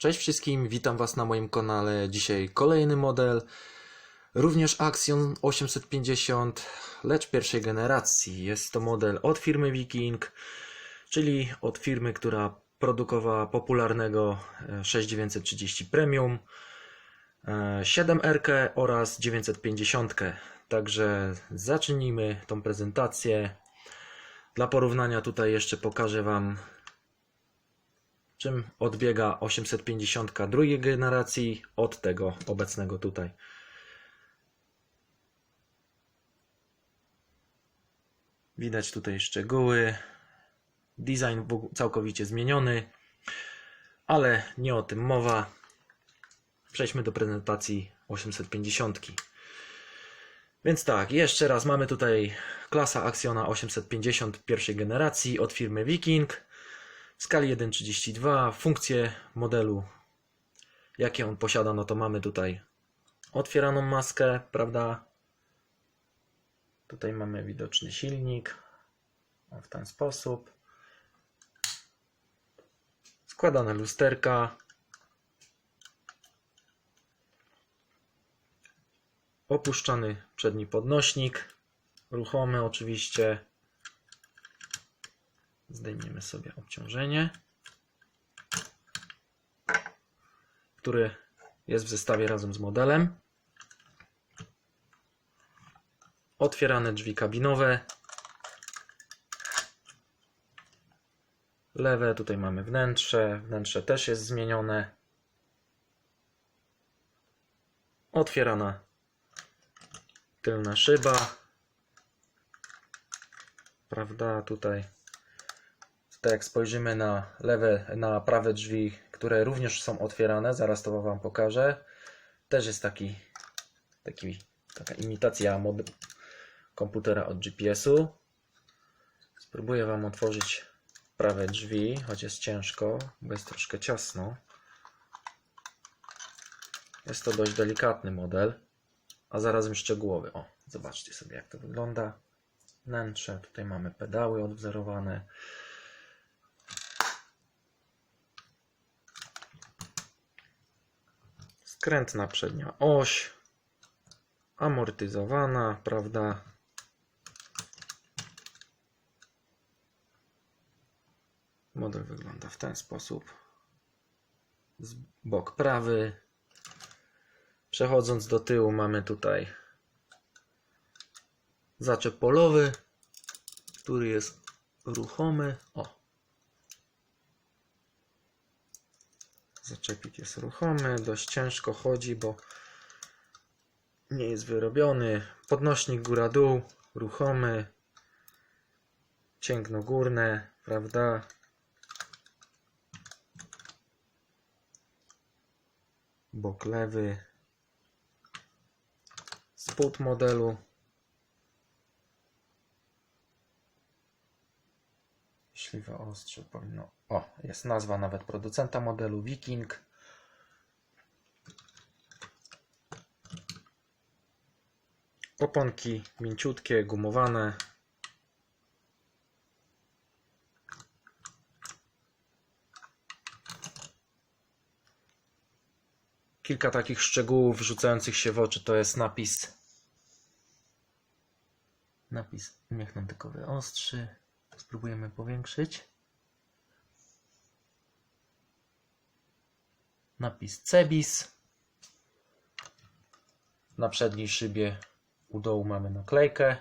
Cześć wszystkim, witam Was na moim kanale. Dzisiaj kolejny model, również Axion 850, lecz pierwszej generacji. Jest to model od firmy Viking, czyli od firmy, która produkowała popularnego e, 6930 Premium, e, 7R oraz 950. Także zacznijmy tą prezentację. Dla porównania tutaj jeszcze pokażę Wam czym odbiega 850 drugiej generacji od tego obecnego tutaj. Widać tutaj szczegóły. Design całkowicie zmieniony, ale nie o tym mowa. Przejdźmy do prezentacji 850. Więc tak, jeszcze raz mamy tutaj klasa Actiona 850 pierwszej generacji od firmy Viking skali 1.32 funkcje modelu jakie on posiada no to mamy tutaj otwieraną maskę prawda? Tutaj mamy widoczny silnik w ten sposób. Składane lusterka. Opuszczany przedni podnośnik. Ruchomy oczywiście Zdejmiemy sobie obciążenie, które jest w zestawie razem z modelem. Otwierane drzwi kabinowe. Lewe, tutaj mamy wnętrze. Wnętrze też jest zmienione. Otwierana tylna szyba. Prawda, tutaj tak jak spojrzymy na lewe, na prawe drzwi, które również są otwierane, zaraz to Wam pokażę. Też jest taki, taki taka imitacja mod komputera od GPS-u. Spróbuję Wam otworzyć prawe drzwi, choć jest ciężko, bo jest troszkę ciasno. Jest to dość delikatny model, a zarazem szczegółowy. O, zobaczcie sobie jak to wygląda. Wnętrze, tutaj mamy pedały odwzorowane. Skrętna przednia oś, amortyzowana, prawda? Model wygląda w ten sposób. Z bok prawy. Przechodząc do tyłu mamy tutaj zaczep polowy, który jest ruchomy. O, Zaczepik jest ruchomy, dość ciężko chodzi, bo nie jest wyrobiony. Podnośnik góra-dół, ruchomy. Cięgno górne, prawda? Bok lewy. Spód modelu. Śliwe ostrze powinno. O, jest nazwa nawet producenta modelu Viking. Oponki mięciutkie, gumowane. Kilka takich szczegółów rzucających się w oczy to jest napis. Napis niech nam tylko wyostrzy. Spróbujemy powiększyć. Napis Cebis. Na przedniej szybie u dołu mamy naklejkę.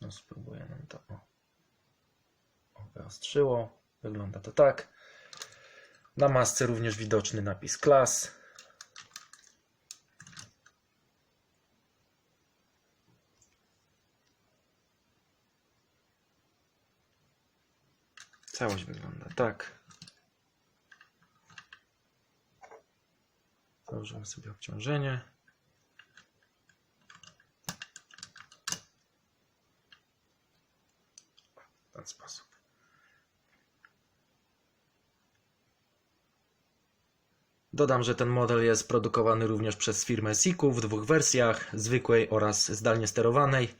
No spróbuję nam to. Wyostrzyło. Wygląda to tak. Na masce również widoczny napis Class. Całość wygląda tak. Założymy sobie obciążenie. W ten sposób. Dodam, że ten model jest produkowany również przez firmę Siku w dwóch wersjach, zwykłej oraz zdalnie sterowanej.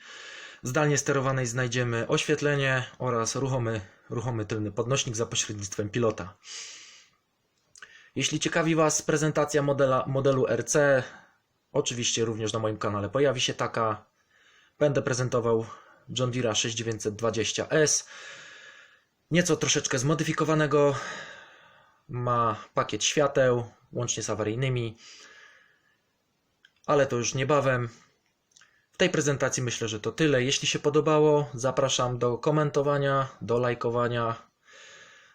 Zdalnie sterowanej znajdziemy oświetlenie oraz ruchomy, ruchomy tylny podnośnik za pośrednictwem pilota. Jeśli ciekawi Was prezentacja modela, modelu RC, oczywiście również na moim kanale pojawi się taka. Będę prezentował John Deere 6920S. Nieco troszeczkę zmodyfikowanego. Ma pakiet świateł, łącznie z awaryjnymi. Ale to już niebawem. W tej prezentacji myślę, że to tyle. Jeśli się podobało, zapraszam do komentowania, do lajkowania.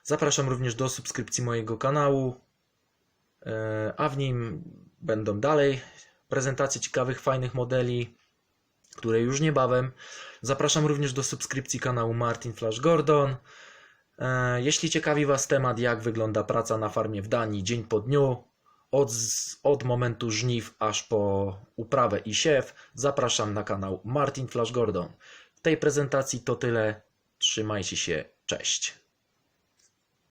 Zapraszam również do subskrypcji mojego kanału, e, a w nim będą dalej prezentacje ciekawych, fajnych modeli, które już niebawem. Zapraszam również do subskrypcji kanału Martin Flash Gordon. E, Jeśli ciekawi Was temat, jak wygląda praca na farmie w Danii dzień po dniu, od, od momentu żniw aż po uprawę i siew, zapraszam na kanał Martin Flash Gordon. W tej prezentacji to tyle. Trzymajcie się. Cześć.